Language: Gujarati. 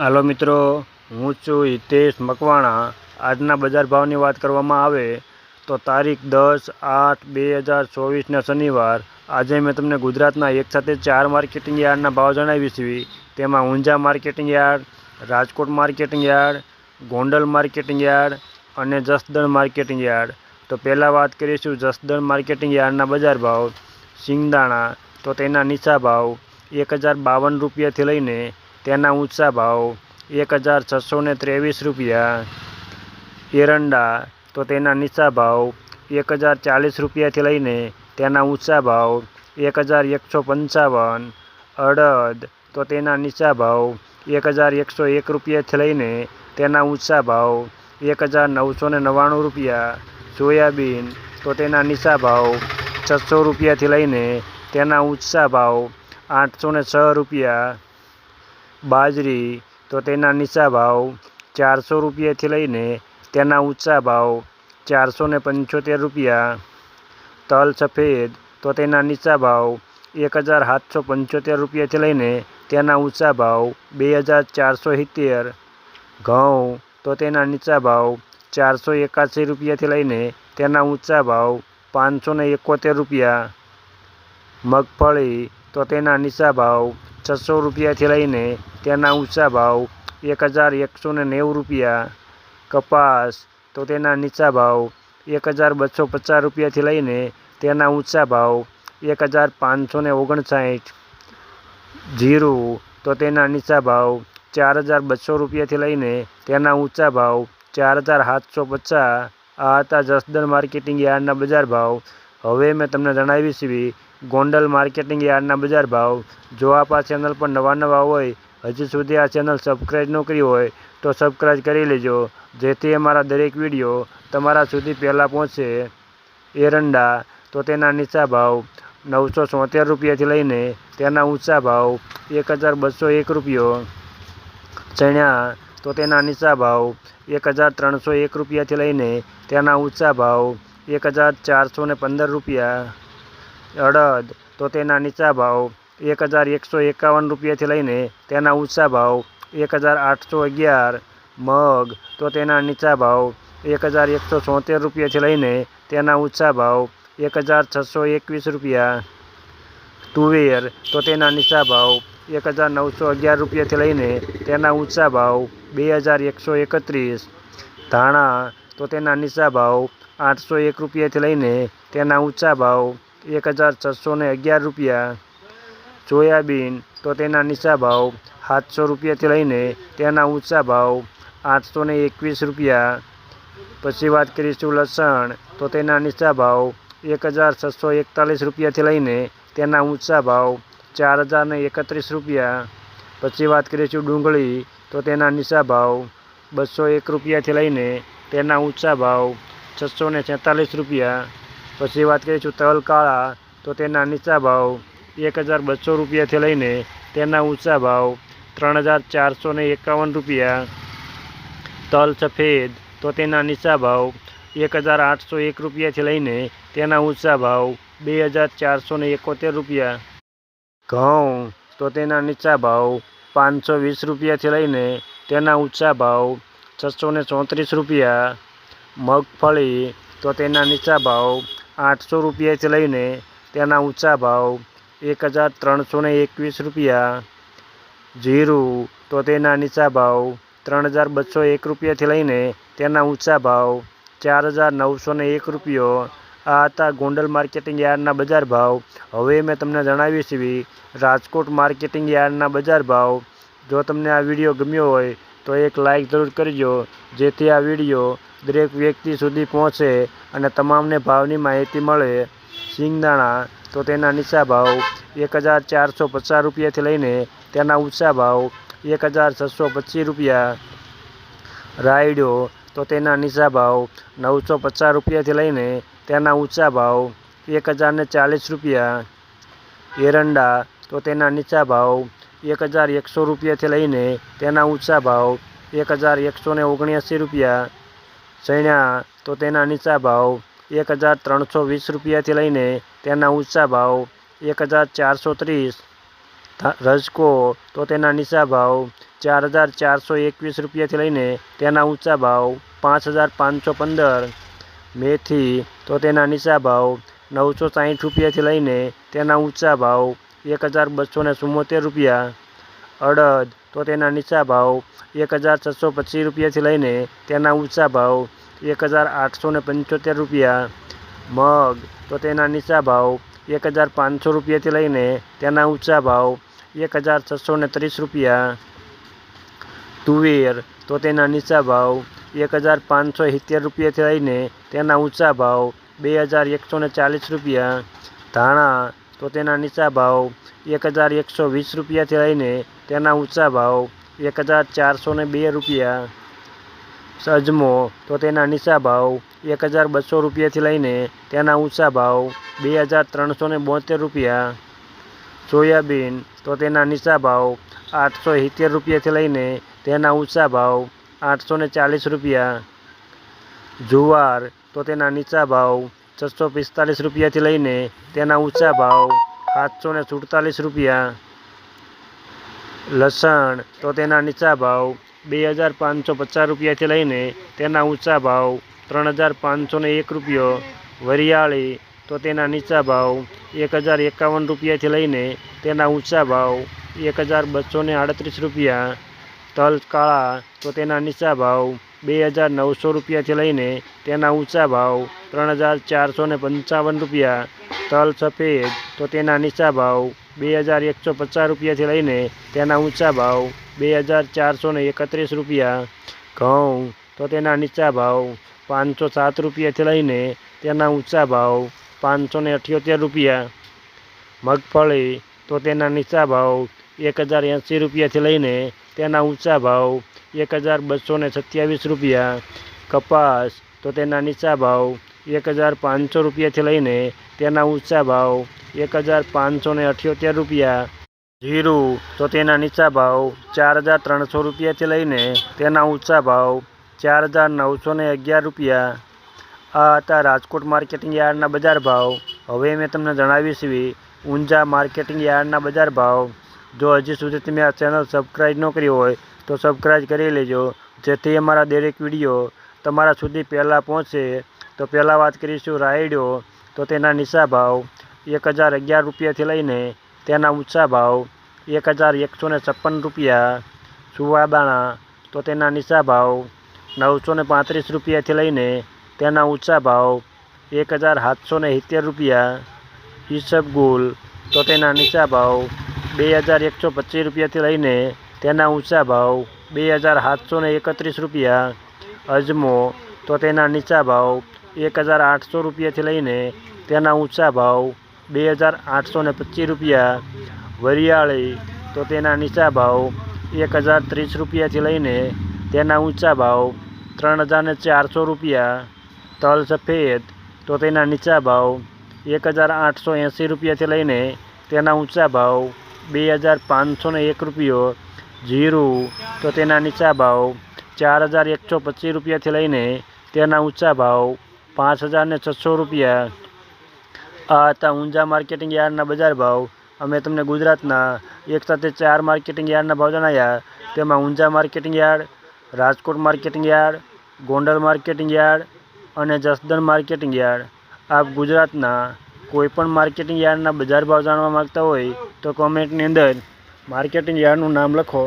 હાલો મિત્રો, હું છું હિતેશ મકવાણા. આજના બજાર ભાવની વાત કરવામાં આવે તો તારીખ દસ આઠ બે હજાર ચોવીસના શનિવાર. આજે મેં તમને ગુજરાતના એક સાથે ચાર માર્કેટિંગ યાર્ડના ભાવ જણાવી છે. તેમાં Unjha marketing yard, Rajkot marketing yard, Gondal marketing yard અને જસદણ માર્કેટિંગ યાર્ડ. તો પહેલાં વાત કરીશું જસદણ માર્કેટિંગ યાર્ડના બજાર ભાવ. સિંગદાણા, તો તેના નીચા ભાવ એક હજાર બાવન રૂપિયાથી લઈને તેના ઊંચા ભાવ એક હજાર છસો ત્રેવીસ રૂપિયા. એરંડા તો તેના નીચા ભાવ એક હજાર ચાલીસ રૂપિયાથી લઈને તેના ઊંચા ભાવ એક હજાર એકસો પંચાવન. અડદ તો તેના નીચા ભાવ એક હજાર એકસો એક રૂપિયાથી લઈને તેના ઊંચા ભાવ એક હજાર નવસો નવ્વાણું રૂપિયા. સોયાબીન તો તેના નીચા ભાવ છસો રૂપિયાથી લઈને તેના ઊંચા ભાવ આઠસો છ રૂપિયા. બાજરી, તો તેના નીચા ભાવ ચારસો રૂપિયાથી લઈને તેના ઊંચા ભાવ ચારસો ને પંચોતેર રૂપિયા. તલ સફેદ, તો તેના નીચા ભાવ એક હજાર સાતસો પંચોતેર રૂપિયાથી લઈને તેના ઊંચા ભાવ બે હજાર ચારસો સિત્તેર. ઘઉં, તો તેના નીચા ભાવ ચારસો એકાસી રૂપિયાથી લઈને તેના ઊંચા ભાવ પાંચસો ને એકોતેર રૂપિયા. મગફળી, તો તેના નીચા ભાવ છસો રૂપિયાથી લઈને તેના ઊંચા ભાવ એક હજાર એકસો ને નેવું રૂપિયા કપાસ તો તેના નીચા ભાવ એક હજાર બસો પચાસ રૂપિયાથી લઈને તેના ઊંચા ભાવ એક હજાર પાંચસો ને ઓગણસાઠ જીરું તો તેના નીચા ભાવ ચાર હજાર બસો રૂપિયાથી લઈને તેના ઊંચા ભાવ ચાર હજાર સાતસો પચાસ આ હતા જસદણ માર્કેટિંગ યાર્ડના બજાર ભાવ હવે મેં તમને જણાવી છે ગોંડલ માર્કેટિંગ યાર્ડના બજાર ભાવ જો આપ આ ચેનલ પર નવા નવા હોય હજી સુધી આ ચેનલ સબસ્ક્રાઈબ ન કરી હોય તો સબસ્ક્રાઈબ કરી લેજો. જેથી અમારા દરેક વીડિયો તમારા સુધી પહેલાં પહોંચશે એરંડા તો તેના નીચા ભાવ નવસો સોતેર રૂપિયાથી લઈને તેના ઊંચા ભાવ એક હજાર બસો એક રૂપિયો. ચણ્યા તો તેના નીચા ભાવ એક હજાર ત્રણસો એક રૂપિયાથી લઈને તેના ઊંચા ભાવ એક હજાર ચારસો ને પંદર રૂપિયા. અડદ તો તેના નીચા ભાવ એક હજાર એકસો એકાવન રૂપિયાથી લઈને તેના ઊંચા ભાવ એક હજાર આઠસો અગિયાર મગ તો તેના નીચા ભાવ એક હજાર એકસો છોતેર રૂપિયાથી લઈને તેના ઊંચા ભાવ એક હજાર છસો એકવીસ રૂપિયા તુવેર તો તેના નીચા ભાવ એક હજાર નવસો અગિયાર રૂપિયાથી લઈને તેના ઊંચા ભાવ બે હજાર એકસો એકત્રીસ ધાણા તો તેના નીચા ભાવ આઠસો એક રૂપિયાથી લઈને તેના ઊંચા ભાવ એક હજાર છસો ને અગિયાર રૂપિયા સોયાબીન તો તેના નીચા ભાવ સાતસો રૂપિયાથી લઈને તેના ઊંચા ભાવ આઠસો ને એકવીસ રૂપિયા પછી વાત કરીશું લસણ તો તેના નીચા ભાવ એક હજાર છસો એકતાલીસ રૂપિયાથી લઈને તેના ઊંચા ભાવ ચાર હજાર ને એકત્રીસ રૂપિયા પછી વાત કરીશું ડુંગળી તો તેના નીચા ભાવ બસો એક રૂપિયાથી લઈને તેના ઊંચા ભાવ છસો ને છેતાલીસ રૂપિયા પછી વાત કરીશું તલ કાળા તો તેના નીચા ભાવ એક હજાર બસો રૂપિયાથી લઈને તેના ઊંચા ભાવ ત્રણ હજાર ચારસો એકાવન રૂપિયા. તલ સફેદ, તો તેના નીચા ભાવ એક હજાર આઠસો એક રૂપિયાથી લઈને તેના ઊંચા ભાવ બે હજાર ચારસો એકોતેર રૂપિયા. ઘઉં, તો તેના નીચા ભાવ પાંચસો વીસ રૂપિયાથી લઈને તેના ઊંચા ભાવ છસો ને ચોત્રીસ રૂપિયા. મગફળી, તો તેના નીચા ભાવ આઠસો રૂપિયાથી લઈને તેના ઊંચા ભાવ એક હજાર ત્રણસો એકવીસ રૂપિયા. જીરું, તો તેના નીચા ભાવ ત્રણ હજાર બસો એક રૂપિયાથી લઈને તેના ઊંચા ભાવ ચાર હજાર નવસો એક રૂપિયો. આ હતા ગોંડલ માર્કેટિંગ યાર્ડના બજાર ભાવ. હવે મેં તમને જણાવી છે રાજકોટ માર્કેટિંગ યાર્ડના બજાર ભાવ. જો તમને આ વીડિયો ગમ્યો હોય, તો એક લાઈક જરૂર કરજો, જેથી આ વીડિયો દરેક વ્યક્તિ સુધી પહોંચે અને તમામને ભાવની માહિતી મળે. સિંગદાણા તો તેના નીચા ભાવ એક હજાર ચારસો પચાસ રૂપિયાથી લઈને તેના ઊંચા ભાવ એક હજાર છસો પચીસ રૂપિયા રાયડો, તો તેના નીચા ભાવ નવસો પચાસ રૂપિયાથી લઈને તેના ઊંચા ભાવ એક હજારને ચાલીસ રૂપિયા. એરંડા, તો તેના નીચા ભાવ એક હજાર એકસો રૂપિયાથી લઈને તેના ઊંચા ભાવ એક હજાર એકસો ઓગણ્યાસી રૂપિયા. ચણ્યા તો તેના નીચા ભાવ એક હજાર ત્રણસો વીસ રૂપિયાથી લઈને તેના ઊંચા ભાવ એક હજાર ચારસો ત્રીસ ધા- રજકો તો તેના નીચા ભાવ ચાર હજાર ચારસો એકવીસ રૂપિયાથી લઈને તેના ઊંચા ભાવ પાંચ હજાર પાંચસો પંદર મેથી તો તેના નીચા ભાવ નવસો સાઠ રૂપિયાથી લઈને તેના ઊંચા ભાવ એક હજાર બસો ને ચુમ્મોતેર રૂપિયા અડદ તો તેના નીચા ભાવ એક હજાર છસો પચીસ રૂપિયાથી લઈને તેના ઊંચા ભાવ એક હજાર આઠસો ને પંચોતેર રૂપિયા મગ તો તેના નીચા ભાવ એક હજાર પાંચસો રૂપિયાથી લઈને તેના ઊંચા ભાવ એક હજાર છસો ને ત્રીસ રૂપિયા તુવેર તો તેના નીચા ભાવ એક હજાર પાંચસો સિત્તેર રૂપિયાથી લઈને તેના ઊંચા ભાવ બે હજાર એકસો ને ચાલીસ રૂપિયા ધાણા તો તેના નીચા ભાવ એક હજાર એકસો વીસ રૂપિયાથી લઈને તેના ઊંચા ભાવ એક હજાર ચારસો ને બે રૂપિયા સજમો, તો તેના નીચા ભાવ એક હજાર બસો રૂપિયાથી લઈને તેના ઊંચા ભાવ બે હજાર ત્રણસો ને બોતેર રૂપિયા. સોયાબીન, તો તેના નીચા ભાવ આઠસો સિત્તેર રૂપિયાથી લઈને તેના ઊંચા ભાવ આઠસો ને ચાલીસ રૂપિયા. જુવાર, તો તેના નીચા ભાવ છસો પિસ્તાલીસ રૂપિયાથી લઈને તેના ઊંચા ભાવ સાતસો ને સુડતાલીસ રૂપિયા. લસણ, તો તેના નીચા ભાવ બે હજાર પાંચસો પચાસ રૂપિયાથી લઈને તેના ઊંચા ભાવ ત્રણ હજાર પાંચસો એક રૂપિયો, વરિયાળી તો તેના નીચા ભાવ એક હજાર એકાવન રૂપિયાથી લઈને તેના ઊંચા ભાવ એક હજાર બસો આડત્રીસ રૂપિયા, તલ કાળા તો તેના નીચા ભાવ બે હજાર નવસો રૂપિયાથી લઈને તેના ઊંચા ભાવ ત્રણ હજાર ચારસો પંચાવન રૂપિયા, તલ સફેદ તો તેના નીચા ભાવ બે હજાર એકસો પચાસ રૂપિયાથી લઈને તેના ઊંચા ભાવ બે હજાર ચારસો ને એકત્રીસ રૂપિયા ઘઉં તો તેના નીચા ભાવ પાંચસો સાત રૂપિયાથી લઈને તેના ઊંચા ભાવ પાંચસો ને અઠ્યોતેર રૂપિયા મગફળી તો તેના નીચા ભાવ એક હજાર એંસી રૂપિયાથી લઈને તેના ઊંચા ભાવ એક હજાર બસો ને સત્યાવીસ રૂપિયા કપાસ તો તેના નીચા ભાવ એક હજાર પાંચસો રૂપિયાથી લઈને તેના ઊંચા ભાવ એક હજાર પાંચસો ને અઠ્યોતેર રૂપિયા જીરું તો તેના નીચા ભાવ ચાર હજાર ત્રણસો રૂપિયાથી લઈને તેના ઊંચા ભાવ ચાર હજાર નવસો ને અગિયાર રૂપિયા આ હતા રાજકોટ માર્કેટિંગ યાર્ડના બજાર ભાવ હવે મેં તમને જણાવીશ એવી ઊંઝા માર્કેટિંગ યાર્ડના બજાર ભાવ જો હજી સુધી તમે આ ચેનલ સબસ્ક્રાઈબ ન કરી હોય તો સબસ્ક્રાઈબ કરી લેજો જેથી અમારા દરેક વિડીયો તમારા સુધી પહેલાં પહોંચે તો પહેલાં વાત કરીશું રાયડો તો તેના નીચા ભાવ એક હજાર અગિયાર રૂપિયાથી લઈને તેના ઊંચા ભાવ એક હજાર એકસો ને છપ્પન રૂપિયા સુવાદાણા તો તેના નીચા ભાવ નવસો ને પાંત્રીસ રૂપિયાથી લઈને તેના ઊંચા ભાવ એક હજાર સાતસો ને સિત્તેર રૂપિયા ઈસબગુલ તો તેના નીચા ભાવ બે હજાર એકસો પચીસ રૂપિયાથી લઈને તેના ઊંચા ભાવ બે હજાર સાતસો ને એકત્રીસ રૂપિયા અજમો તો તેના નીચા ભાવ એક હજાર આઠસો રૂપિયાથી લઈને તેના ઊંચા ભાવ બે હજાર આઠસો ને પચીસ રૂપિયા, વરિયાળી તો તેના નીચા ભાવ એક હજાર ત્રીસ રૂપિયાથી લઈને તેના ઊંચા ભાવ ત્રણ હજાર ચારસો રૂપિયા, તલ સફેદ તો તેના નીચા ભાવ એક હજાર આઠસો એંસી રૂપિયાથી લઈને તેના ઊંચા ભાવ બે હજાર પાંચસો એક રૂપિયો, જીરું તો તેના નીચા ભાવ ચાર હજાર એકસો પચીસ રૂપિયાથી લઈને તેના ઊંચા ભાવ પાંચ હજાર છસો રૂપિયા આ હતા ઊંઝા માર્કેટિંગ યાર્ડના બજાર ભાવ. અમે તમને ગુજરાતના એક સાથે ચાર માર્કેટિંગ યાર્ડના ભાવ જણાવ્યા તેમાં Unjha marketing yard, Rajkot marketing yard, Gondal marketing yard અને જસદણ માર્કેટિંગ યાર્ડ. આપ ગુજરાતના કોઈપણ માર્કેટિંગ યાર્ડના બજાર ભાવ જાણવા માગતા હોય તો કોમેન્ટની અંદર માર્કેટિંગ યાર્ડનું નામ લખો.